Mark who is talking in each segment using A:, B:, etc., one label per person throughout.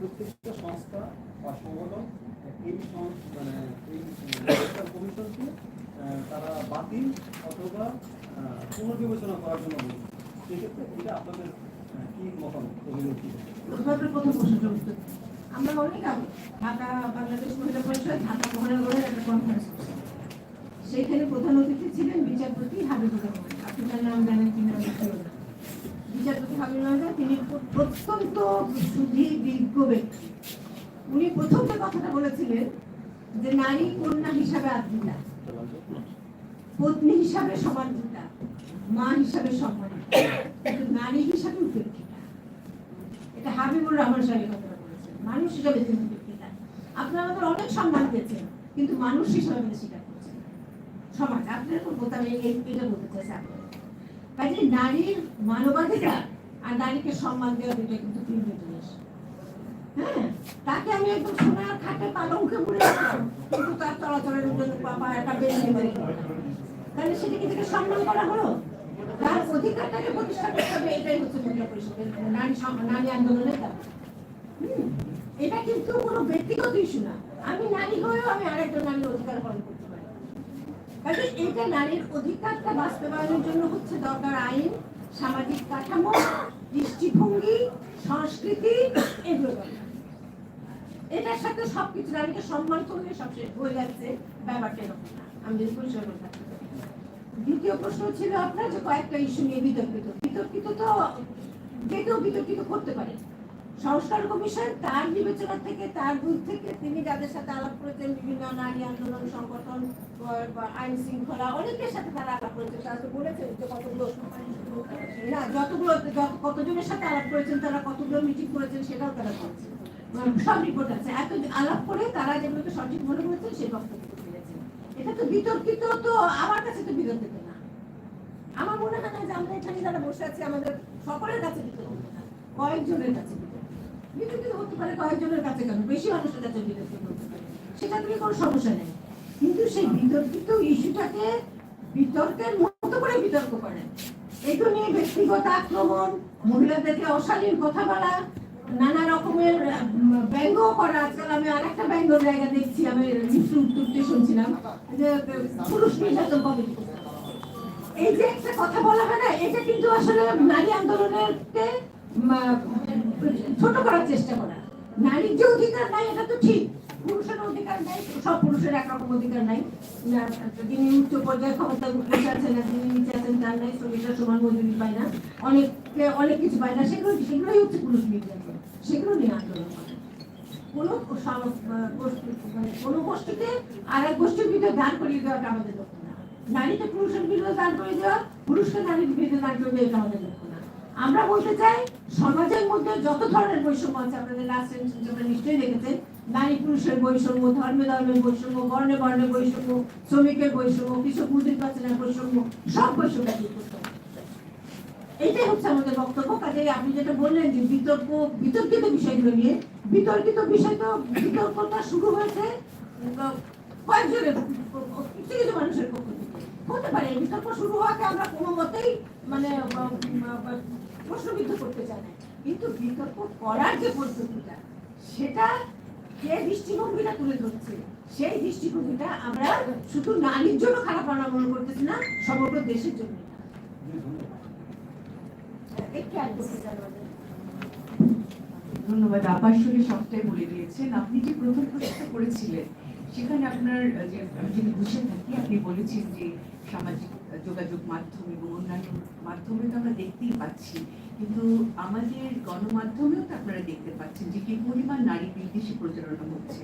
A: প্রত্যেকটা সংস্থা বা সংগঠন, এই মানে এই কমিশনকে তারা বাতিল অথবা পুনর্বিবেচনা করার জন্য সেক্ষেত্রে এটা আপনাদের কি মতামত, অভিযোগ
B: আমরা অনেক সেখানে প্রধান অতিথি ছিলেন বিচারপতি হাবিবুর রহমান আপনি তার নাম জানেন কিনা আমি জানি না। বিচারপতি তিনি অত্যন্ত সুধী বিজ্ঞ ব্যক্তি। উনি প্রথম যে কথাটা বলেছিলেন যে নারী কন্যা হিসাবে আদ্রিতা পত্নী হিসাবে সমানতা মা হিসাবে সম্মানিত কিন্তু নারী হিসাবে উপেক্ষিতা এটা হাবিবুর রহমান সাহেব কথাটা বলেছেন। মানুষ হিসাবে তিনি উপেক্ষিতা আপনারা আমাদের অনেক সম্মান দিয়েছেন কিন্তু মানুষ হিসাবে আমাদের স্বীকার করছেন। সমাজ আপনার কথা এই এটা বলতে চাইছি আপনাদের কাজে নারীর মানবাধিকার আর নারীকে সম্মান দেওয়া দুটো কিন্তু ভিন্ন জিনিস। হ্যাঁ? তাকে আমি একদম সোনার খাটে পালঙ্কে মুড়ে কিন্তু তার চলাচলের একটা তাহলে সম্মান করা হলো? তার অধিকারটাকে প্রতিষ্ঠা করতে হবে, এটাই হচ্ছে মহিলা পরিষদের নারী নারী আন্দোলনের এটা কিন্তু কোনো ব্যক্তিগত ইস্যু না। আমি নারী হয়েও আমি আরেকজন নারীর অধিকার পালন করতে পারি। কাজে এটা নারীর অধিকারটা বাস্তবায়নের জন্য হচ্ছে দরকার আইন সামাজিক কাঠামো, দৃষ্টিভঙ্গি, সংস্কৃতি, এগুলো এটার সাথে সবকিছু নারীকে সম্মান করলে সব শেষ হয়ে যাচ্ছে, ব্যাপারটা আমি যদি পরিষ্কার করে থাকি দ্বিতীয় প্রশ্ন ছিল আপনার যে কয়েকটা ইস্যু নিয়ে বিতর্কিত। বিতর্কিত তো কেউ বিতর্কিত করতে পারে। সংস্কার কমিশন তার বিবেচনা থেকে তার বুথ থেকে তিনি যাদের সাথে আলাপ করেছেন বিভিন্ন নারী আন্দোলন সংগঠন আইন শৃঙ্খলা অনেকের সাথে তারা আলাপ করেছেন। তারা তো বলেছেন যে কতগুলো না যতগুলো কতজনের সাথে আলাপ করেছেন তারা কতগুলো মিটিং করেছেন সেটাও তারা করেছেন মানে সব রিপোর্ট আছে। এত আলাপ করে তারা যেগুলোকে সঠিক মনে করেছেন সেই বক্তব্য দিয়েছেন। এটা তো বিতর্কিত তো আমার কাছে তো বিতর্কিত না। আমার মনে হয় না যে আমরা এখানে যারা বসে আছি আমাদের সকলের কাছে বিতর্কিত না। কয়েকজনের কাছে বিতর্কিত হতে পারে কয়েকজনের কাছে কেন? বেশি মানুষের কাছে বিতর্কিত হতে পারে। সেটা নিয়ে কোনো সমস্যা নেই। কিন্তু সেই বিতর্কিত ইস্যুটাকে বিতর্কের মতো করে বিতর্ক করেন এগুলো নিয়ে ব্যক্তিগত আক্রমণ, মহিলাদেরকে অশালীন কথা বলা, নানা রকমের ব্যঙ্গ করা। আজকাল আমি আরেকটা ব্যঙ্গ জায়গা দেখছি, আমি উত্তরতে শুনছিলাম, যে, পুরুষ নির্যাতন কবে এই যে একটা কথা বলা হয় না, এটা কিন্তু আসলে নারী আন্দোলনকে ছোট করার চেষ্টা করা। নারীর যে অধিকার নাই, এটা তো ঠিক। পুরুষের অধিকার নাই, সব পুরুষের একরকম অধিকার নাই। যিনি উচ্চ পর্যায়ে ক্ষমতা বসে আছেন যিনি নিচে আছেন, তার নাই শ্রমিকরা সমান মজুরি পায় না। অনেকে অনেক কিছু পায় না। সেগুলো সেগুলোই হচ্ছে পুরুষ নির্যাতন। সেগুলো নিয়ে আন্দোলন কোনো মানে কোনো আর এক গোষ্ঠীর বিরুদ্ধে দান করিয়ে দেওয়াটা আমাদের লক্ষ্য না। পুরুষের বিরুদ্ধে দান করে দেওয়া, পুরুষকে নারীর বিরুদ্ধে দান করে দেওয়া আমাদের লক্ষ্য না। আমরা বলতে চাই সমাজের মধ্যে যত ধরনের বৈষম্য আছে, আপনাদের লাস্ট নিশ্চয়ই দেখেছেন। নারী পুরুষের বৈষম্য, ধর্মে ধর্মের বৈষম্য, বর্ণে বর্ণে বৈষম্য, শ্রমিকের বৈষম্য, কৃষক মজুরি পাচ্ছে না বৈষম্য, সব বৈষম্য এটাই হচ্ছে আমাদের বক্তব্য। কাজে আপনি যেটা বললেন যে বিতর্ক, বিতর্কিত বিষয়গুলো নিয়ে, বিতর্কিত বিষয় তো বিতর্কটা শুরু হয়েছে কয়েকজনের কিছু কিছু মানুষের পক্ষ থেকে। হতে পারে বিতর্ক শুরু হওয়াকে আমরা কোনো মতেই মানে প্রশ্নবিদ্ধ করতে চাই না। কিন্তু বিতর্ক করার যে পদ্ধতিটা, সেটা যে দৃষ্টিভঙ্গিটা তুলে ধরছে, সেই দৃষ্টিভঙ্গিটা আমরা শুধু নারীর জন্য খারাপ মনে করতেছি না, সমগ্র দেশের জন্য।
C: ধন্যবাদ। আপাসরে সবটাই বলে দিয়েছেন। আপনি যে প্রথম প্রশ্নটা করেছিলেন, সেখানে আপনার, যে আমি যদি বুঝে থাকি, আপনি বলেছেন যে সামাজিক যোগাযোগ মাধ্যম এবং অন্যান্য মাধ্যমে তো আমরা দেখতেই পাচ্ছি। কিন্তু আমাদের গণমাধ্যমেও তো আপনারা দেখতে পাচ্ছেন যে কি পরিমাণ নারী বিদ্বেষী প্রচারণা হচ্ছে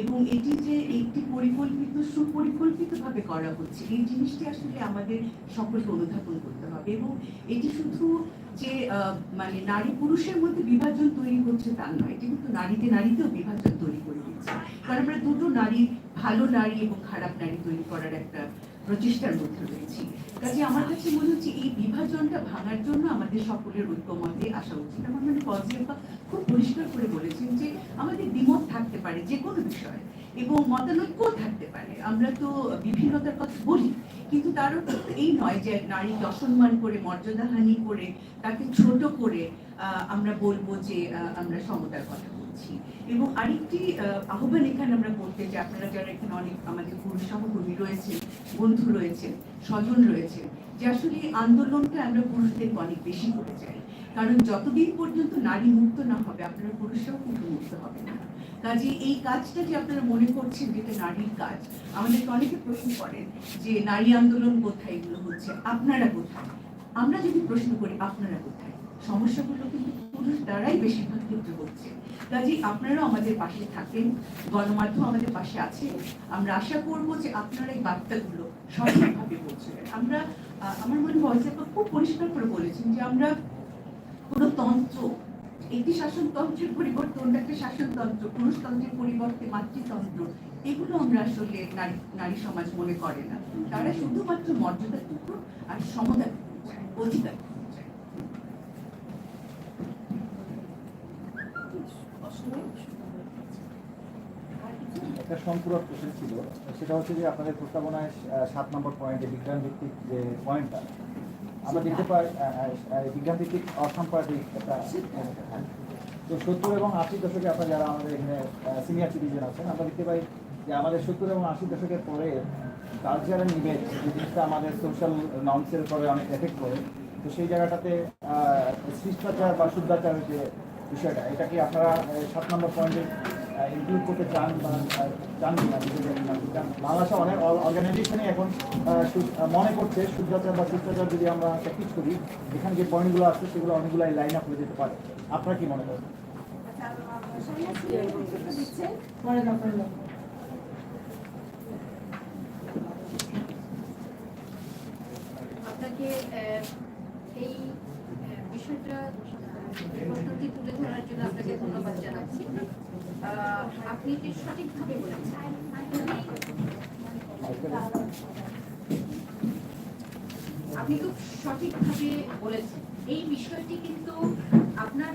C: এবং এটি যে একটি পরিকল্পিত, সুপরিকল্পিতভাবে করা হচ্ছে, এই জিনিসটি আসলে আমাদের সকলকে অনুধাবন করতে হবে এবং এটি শুধু যে মানে নারী পুরুষের মধ্যে বিভাজন তৈরি হচ্ছে তা নয়, এটি কিন্তু নারীতে নারীতেও বিভাজন তৈরি করে দিচ্ছে। কারণ আমরা দুটো নারী, ভালো নারী এবং খারাপ নারী তৈরি করার একটা প্রচেষ্টার মধ্যে রয়েছি। কাজে আমার কাছে মনে হচ্ছে এই বিভাজনটা ভাঙার জন্য আমাদের সকলের ঐক্যমতে আসা উচিত। আমার মানে কজিয়াপা খুব পরিষ্কার করে বলেছেন যে আমাদের দ্বিমত থাকতে পারে যে কোনো বিষয়ে এবং মতানৈক্য থাকতে পারে। আমরা তো বিভিন্নতার কথা বলি, কিন্তু তার অর্থ তো এই নয় যে নারীকে অসম্মান করে, মর্যাদাহানি করে, তাকে ছোট করে আমরা বলব যে আমরা সমতার কথা পেয়েছি এবং আরেকটি আহ্বান এখানে আমরা করতে যে আপনারা যারা এখানে অনেক আমাদের পুরুষ সহকর্মী রয়েছে বন্ধু রয়েছেন, স্বজন রয়েছে যে আসলে এই আন্দোলনটা আমরা পুরুষদেরকে অনেক বেশি করে চাই। কারণ যতদিন পর্যন্ত নারী মুক্ত না হবে, আপনারা পুরুষরাও কিন্তু মুক্ত হবে না। কাজে এই কাজটা যে আপনারা মনে করছেন যেটা নারীর কাজ, আমাদেরকে অনেকে প্রশ্ন করেন যে নারী আন্দোলন কোথায়, এগুলো হচ্ছে, আপনারা কোথায়? আমরা যদি প্রশ্ন করি, আপনারা কোথায়? সমস্যাগুলো কিন্তু পুরুষ দ্বারাই বেশিরভাগ ক্ষেত্রে হচ্ছে কাজেই আপনারাও আমাদের পাশে থাকেন, গণমাধ্যম আমাদের পাশে আছে। আমরা আশা করব যে আপনারা এই বার্তাগুলো সঠিকভাবে পৌঁছবেন। আমরা আমার মনে হয় যে খুব পরিষ্কার করে বলেছেন যে আমরা কোনো তন্ত্র, একটি শাসনতন্ত্রের পরিবর্তে অন্য একটা শাসনতন্ত্র, পুরুষতন্ত্রের পরিবর্তে মাতৃতন্ত্র, এগুলো আমরা আসলে নারী নারী সমাজ মনে করে না। তারা শুধুমাত্র মর্যাদা টুকরো আর সমতা অধিকার
D: সম্পূরক কোশ্চেন ছিল। সেটা হচ্ছে যে আপনাদের প্রস্তাবনায় সাত নম্বর পয়েন্টে বিজ্ঞান ভিত্তিক যে পয়েন্টটা আমরা দেখতে পাই বিজ্ঞান ভিত্তিক অসাম্প্রদায়িক একটা তো সত্তর এবং আশি দশকে আপনারা যারা আমাদের এখানে সিনিয়র সিটিজেন আছেন, আমরা দেখতে পাই যে আমাদের সত্তর এবং আশি দশকের পরে কালচারাল নিবেদ যে জিনিসটা আমাদের সোশ্যাল নর্মসের উপরে অনেক এফেক্ট করে, তো সেই জায়গাটাতে শিষ্টাচার বা শুদ্ধাচারের যে বিষয়টা, এটা কি আপনারা সাত নম্বর পয়েন্টে ইনক্লুড করতে চান বা চান কিনা? বাংলাদেশে অনেক অর্গানাইজেশনই এখন মনে করছে শুদ্ধাচার বা শিষ্টাচার যদি আমরা প্র্যাকটিস করি এখানে যে পয়েন্টগুলো আছে সেগুলো অনেকগুলো লাইন আপ হয়ে যেতে পারে। আপনারা কি মনে করেন
B: পরে ডক্টর লোক
E: আপনাকে এই বিষয়টা তুলে ধরার জন্য আপনাকে ধন্যবাদ জানাচ্ছি। আপনি এটি সঠিকভাবে খুব সঠিকভাবে বলেছেন। এই বিষয়টি কিন্তু আপনার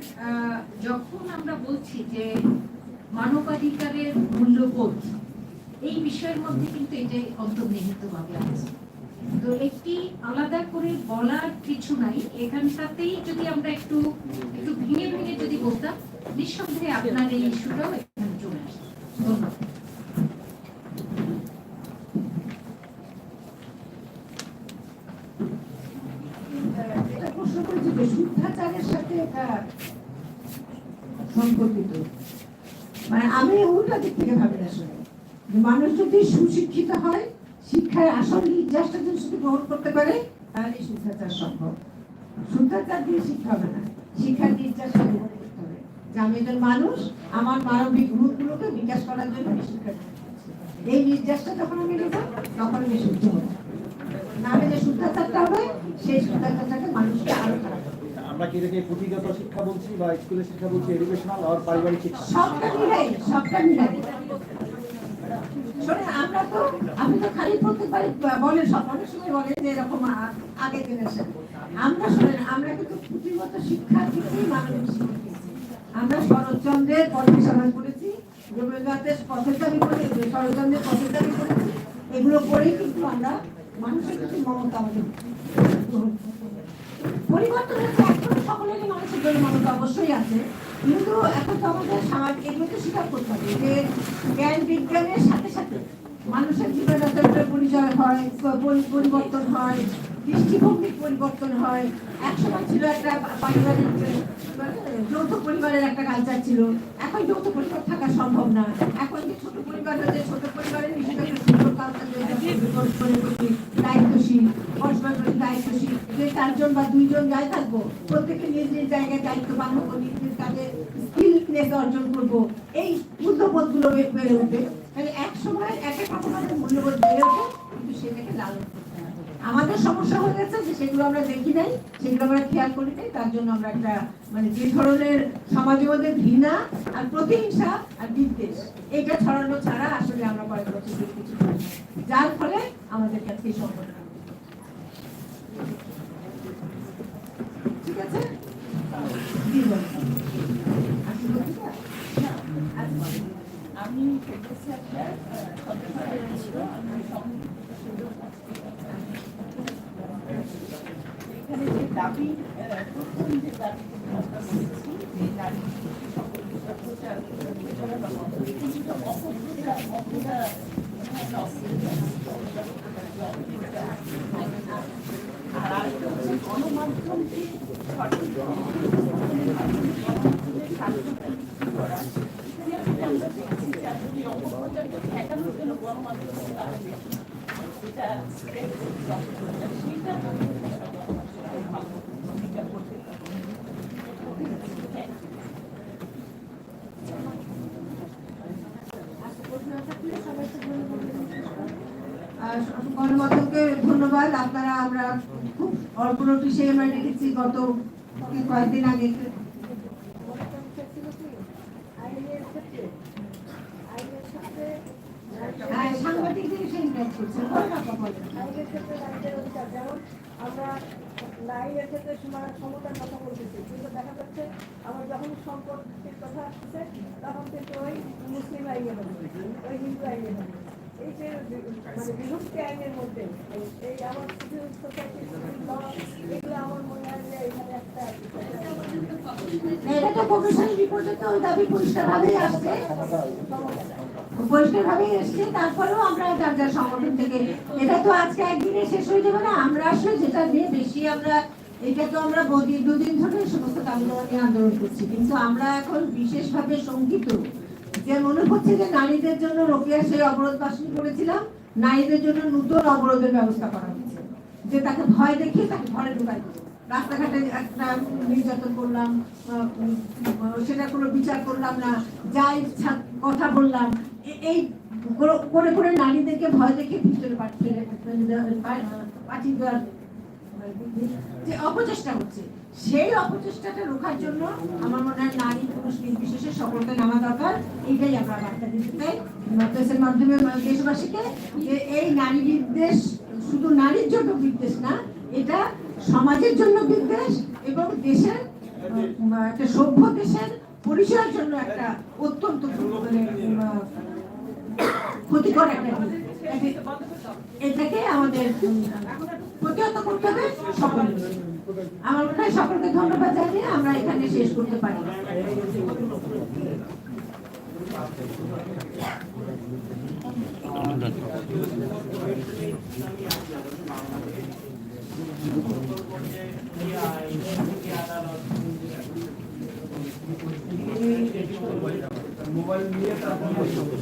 E: যখন আমরা বলছি যে মানবাধিকারের মূল্যবোধ, এই বিষয়ের মধ্যে কিন্তু এটাই অন্তর্নিহিতভাবে আছে। তো একটি আলাদা করে বলার কিছু নাই। এখানটাতেই যদি আমরা একটু একটু ভেঙে ভেঙে যদি বলতাম নিঃসন্দেহে আপনার এই ইস্যুটাও এখানে চলে আসে। ধন্যবাদ।
B: এটা প্রশ্ন করেছি যে শুদ্ধাচারের সাথে সম্পর্কিত। মানে আমি উল্টা দিক থেকে ভাবি আসলে মানুষ যদি সুশিক্ষিত হয় শিক্ষার আসল নির্যাসটা যদি শুধু গ্রহণ করতে পারে, তাহলে শুদ্ধাচার সম্ভব। শুদ্ধাচার দিয়ে শিক্ষা হবে না। শিক্ষার নির্যাস যে আমি একজন মানুষ আমার মানবিক গুণগুলোকে বিকাশ করার জন্য আমি শিক্ষা এই নির্যাসটা যখন আমি নেব তখন আমি শুদ্ধ হব। নাহলে যে শুদ্ধাচারটা হবে সেই শুদ্ধাচারটাকে মানুষকে আরও খারাপ
D: আমরা কি এটাকে পুঁথিগত শিক্ষা বলছি বা স্কুলের শিক্ষা বলছি এডুকেশনাল আর পারিবারিক শিক্ষা?
B: সবটা মিলাই সবটা মিলাই। শোনে আমরা তো আমি তো খালি প্রত্যেকবারই বলে সব অনেক সময় বলে যে এরকম আগে জেনারেশন আমরা শোনেন আমরা কিন্তু পুঁথিগত শিক্ষা থেকেই মানবিক শিক্ষা আমরা শরৎচন্দ্রের পথের সমাজ করেছি, রবীন্দ্রনাথের পথের দাবি পড়েছি শরৎচন্দ্রের পথের দাবি পড়েছি এগুলো করেই কিন্তু আমরা মানুষের প্রতি মমতা আমাদের। পরিবর্তন হচ্ছে এখন সকলেরই মানুষের জন্য মমতা অবশ্যই আছে, কিন্তু এখন তো আমাদের সমাজ এগুলোকে স্বীকার করতে হবে যে জ্ঞান বিজ্ঞানের সাথে সাথে মানুষের জীবনে একটা পরিচয় হয় পরিবর্তন হয়, দৃষ্টিভঙ্গির পরিবর্তন হয় একসময় ছিল একটা পারিবারিক যৌথ পরিবারের একটা কালচার ছিল। এখন যৌথ পরিবার থাকা সম্ভব না। এখন যে ছোট পরিবার হচ্ছে, ছোট পরিবারের প্রত্যেকে জায়গায় অর্জন করব। এই উঠবে। এক সময় মূল্যবোধ বেড়ে ওঠে, কিন্তু সেটাকে লালন করতে হবে। সমস্যা হয়ে গেছে যে সেগুলো আমরা দেখি নাই, সেগুলো আমরা খেয়াল করি নাই, তার জন্য আমরা একটা মানে যে ধরনের সমাজের মধ্যে ঘৃণা আর প্রতিহিংসা আর বিদ্বেষ এটা ছড়ানো ছাড়া আসলে আমরা কয়েক বছর কিছু করি যার ফলে আমাদের কাছে সম্পর্ক ঠিক আছে।
F: আমি আপনার সন্দেহ ছিল আমি এখানে যে দাবি প্রথম যে দাবি আমরা আর আরেকটা হচ্ছে করা বেশি যেটা সেটা ভালো ভূমিকা করতে পারে Thank you.
B: গণমাধ্যমকে ধন্যবাদ। আপনারা আমরা খুব অল্প নোটিশে আমরা দেখেছি গত কয়েকদিন আগে। হ্যাঁ, সাংবাদিকদের এসে ইনভাইট করছে।
G: আমরা নারীদের ক্ষেত্রে সীমানা সমতার কথা বলতেছি। কিন্তু দেখা যাচ্ছে আমার যখন সম্পর্কের কথা আসছে তখন কিন্তু ওই মুসলিম আইনে হবে ওই হিন্দু আইনে হবে
B: তারপরেও আমরা যার সংগঠন থেকে এটা তো আজকে একদিনে শেষ হয়ে যাবে না। আমরা আসলে যেটা নিয়ে বেশি আমরা এটা তো আমরা দুদিন ধরে সমস্ত দাবিগুলো নিয়ে আন্দোলন করছি। কিন্তু আমরা এখন বিশেষভাবে শঙ্কিত। যে মনে হচ্ছে যে নারীদের জন্য রোকেয়া সেই অবরোধ বাসনী করেছিলাম, নারীদের জন্য নতুন অবরোধের ব্যবস্থা করা হয়েছে। যে তাকে ভয় দেখিয়ে তাকে ঘরে ঢুকাই রাস্তাঘাটে একটা নির্যাতন করলাম সেটা কোনো বিচার করলাম না, যা ইচ্ছা কথা বললাম। এই করে- করে নারীদেরকে ভয় দেখে ভিতরে পাঠিয়ে দেওয়ার যে অপচেষ্টা হচ্ছে সেই অপচেষ্টাটা রোখার জন্য আমার মনে হয় নারী, পুরুষ নির্বিশেষে সকলকে নামা দরকার। এইটাই আমরা বার্তা দিতে চাই। প্রেসের মাধ্যমে দেশবাসীকে যে এই নারী বিদ্বেষ শুধু নারীর জন্য বিদ্বেষ না, এটা সমাজের জন্য বিদ্বেষ এবং দেশের একটা সভ্য দেশের পরিচয়ের জন্য একটা অত্যন্ত মানে ক্ষতিকর একটা। এটাকে আমাদের প্রতিহত করতে হবে সকলে আমার মনে হয় সকলকে ধন্যবাদ জানিয়ে আমরা এখানে শেষ করতে পারি। এটা